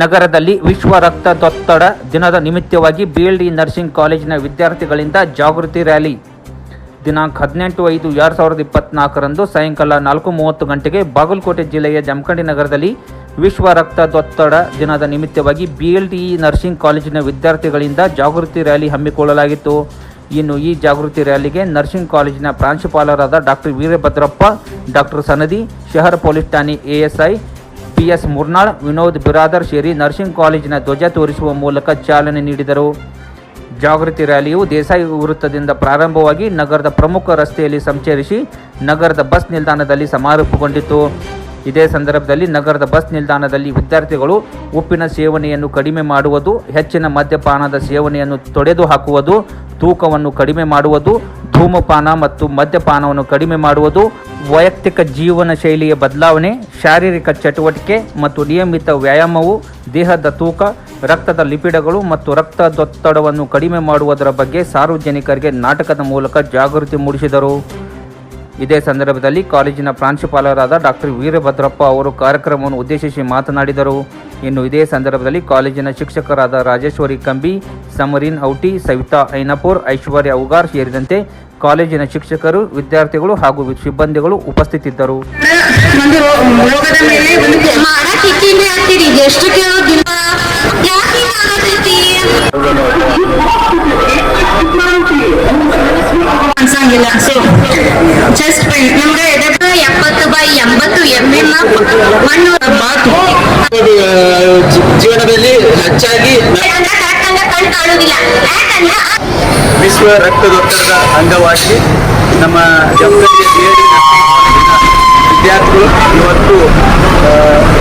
ನಗರದಲ್ಲಿ ವಿಶ್ವ ರಕ್ತದೊತ್ತಡ ದಿನದ ನಿಮಿತ್ತವಾಗಿ ಬಿಎಲ್ಡಿ ನರ್ಸಿಂಗ್ ಕಾಲೇಜಿನ ವಿದ್ಯಾರ್ಥಿಗಳಿಂದ ಜಾಗೃತಿ ರ್ಯಾಲಿ. ದಿನಾಂಕ ಹದಿನೆಂಟು ಐದು ಎರಡು ಸಾವಿರದ ಇಪ್ಪತ್ನಾಲ್ಕರಂದು ಸಾಯಂಕಾಲ ನಾಲ್ಕು ಮೂವತ್ತು ಗಂಟೆಗೆ ಬಾಗಲಕೋಟೆ ಜಿಲ್ಲೆಯ ಜಮಖಂಡಿ ನಗರದಲ್ಲಿ ವಿಶ್ವ ರಕ್ತದೊತ್ತಡ ದಿನದ ನಿಮಿತ್ತವಾಗಿ ಬಿಎಲ್ಡಿಇ ನರ್ಸಿಂಗ್ ಕಾಲೇಜಿನ ವಿದ್ಯಾರ್ಥಿಗಳಿಂದ ಜಾಗೃತಿ ರ್ಯಾಲಿ ಹಮ್ಮಿಕೊಳ್ಳಲಾಗಿತ್ತು. ಇನ್ನು ಈ ಜಾಗೃತಿ ರ್ಯಾಲಿಗೆ ನರ್ಸಿಂಗ್ ಕಾಲೇಜಿನ ಪ್ರಾಂಶುಪಾಲರಾದ ಡಾಕ್ಟರ್ ವೀರಭದ್ರಪ್ಪ, ಡಾಕ್ಟರ್ ಸನದಿ, ಶಹರ ಪೊಲೀಸ್ ಠಾಣೆ ASI P S Murnal, Vinod Biradar ಸೇರಿ ನರ್ಸಿಂಗ್ ಕಾಲೇಜಿನ ಧ್ವಜ ತೋರಿಸುವ ಮೂಲಕ ಚಾಲನೆ ನೀಡಿದರು. ಜಾಗೃತಿ ರ್ಯಾಲಿಯು ದೇಸಾಯಿ ವೃತ್ತದಿಂದ ಪ್ರಾರಂಭವಾಗಿ ನಗರದ ಪ್ರಮುಖ ರಸ್ತೆಯಲ್ಲಿ ಸಂಚರಿಸಿ ನಗರದ ಬಸ್ ನಿಲ್ದಾಣದಲ್ಲಿ ಸಮಾರೋಪಗೊಂಡಿತು ಇದೇ ಸಂದರ್ಭದಲ್ಲಿ ನಗರದ ಬಸ್ ನಿಲ್ದಾಣದಲ್ಲಿ ವಿದ್ಯಾರ್ಥಿಗಳು ಉಪ್ಪಿನ ಸೇವನೆಯನ್ನು ಕಡಿಮೆ ಮಾಡುವುದು, ಹೆಚ್ಚಿನ ಮದ್ಯಪಾನದ ಸೇವನೆಯನ್ನು ತೊಡೆದು ಹಾಕುವುದು, ತೂಕವನ್ನು ಕಡಿಮೆ ಮಾಡುವುದು, ಧೂಮಪಾನ ಮತ್ತು ಮದ್ಯಪಾನವನ್ನು ಕಡಿಮೆ ಮಾಡುವುದು ವೈಯಕ್ತಿಕ ಜೀವನ ಶೈಲಿಯ ಬದಲಾವಣೆ, ಶಾರೀರಿಕ ಚಟುವಟಿಕೆ ಮತ್ತು ನಿಯಮಿತ ವ್ಯಾಯಾಮವು ದೇಹದ ತೂಕ, ರಕ್ತದ ಲಿಪಿಡಗಳು ಮತ್ತು ರಕ್ತದೊತ್ತಡವನ್ನು ಕಡಿಮೆ ಮಾಡುವುದರ ಬಗ್ಗೆ ಸಾರ್ವಜನಿಕರಿಗೆ ನಾಟಕದ ಮೂಲಕ ಜಾಗೃತಿ ಮೂಡಿಸಿದರು. ಇದೇ ಸಂದರ್ಭದಲ್ಲಿ ಕಾಲೇಜಿನ ಪ್ರಾಂಶುಪಾಲರಾದ ಡಾಕ್ಟರ್ ವೀರಭದ್ರಪ್ಪ ಅವರು ಕಾರ್ಯಕ್ರಮವನ್ನು ಉದ್ದೇಶಿಸಿ ಮಾತನಾಡಿದರು. ಇನ್ನು ಇದೇ ಸಂದರ್ಭದಲ್ಲಿ ಕಾಲೇಜಿನ ಶಿಕ್ಷಕರಾದ ರಾಜೇಶ್ವರಿ ಕಂಬಿ, ಸಮರೀನ್ ಔಟಿ, ಸವಿತಾ ಐನಪುರ್, ಐಶ್ವರ್ಯ ಉಗಾರ್ ಸೇರಿದಂತೆ ಕಾಲೇಜಿನ ಶಿಕ್ಷಕರು ವಿದ್ಯಾರ್ಥಿಗಳು ಹಾಗೂ ಸಿಬ್ಬಂದಿಗಳು ಉಪಸ್ಥಿತಿದ್ದರು. ಎಪ್ಪತ್ತು ಬೈ ಎಂಬತ್ತು ಮಣ್ಣು ಮಾತು ಜೀವನದಲ್ಲಿ ಹೆಚ್ಚಾಗಿ ವಿಶ್ವ ರಕ್ತದೊತ್ತಡದ ಅಂಗವಾಗಿ ನಮ್ಮ ವಿದ್ಯಾರ್ಥಿಗಳು ಇವತ್ತು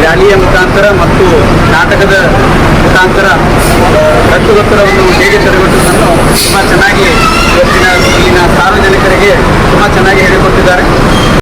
ರ್ಯಾಲಿಯ ಮುಖಾಂತರ ಮತ್ತು ನಾಟಕದ ಮುಖಾಂತರ ರಕ್ತದೊತ್ತಡವನ್ನು ಹೇಗೆ ತಡೆಗಟ್ಟುವುದನ್ನು ತುಂಬ ಚೆನ್ನಾಗಿ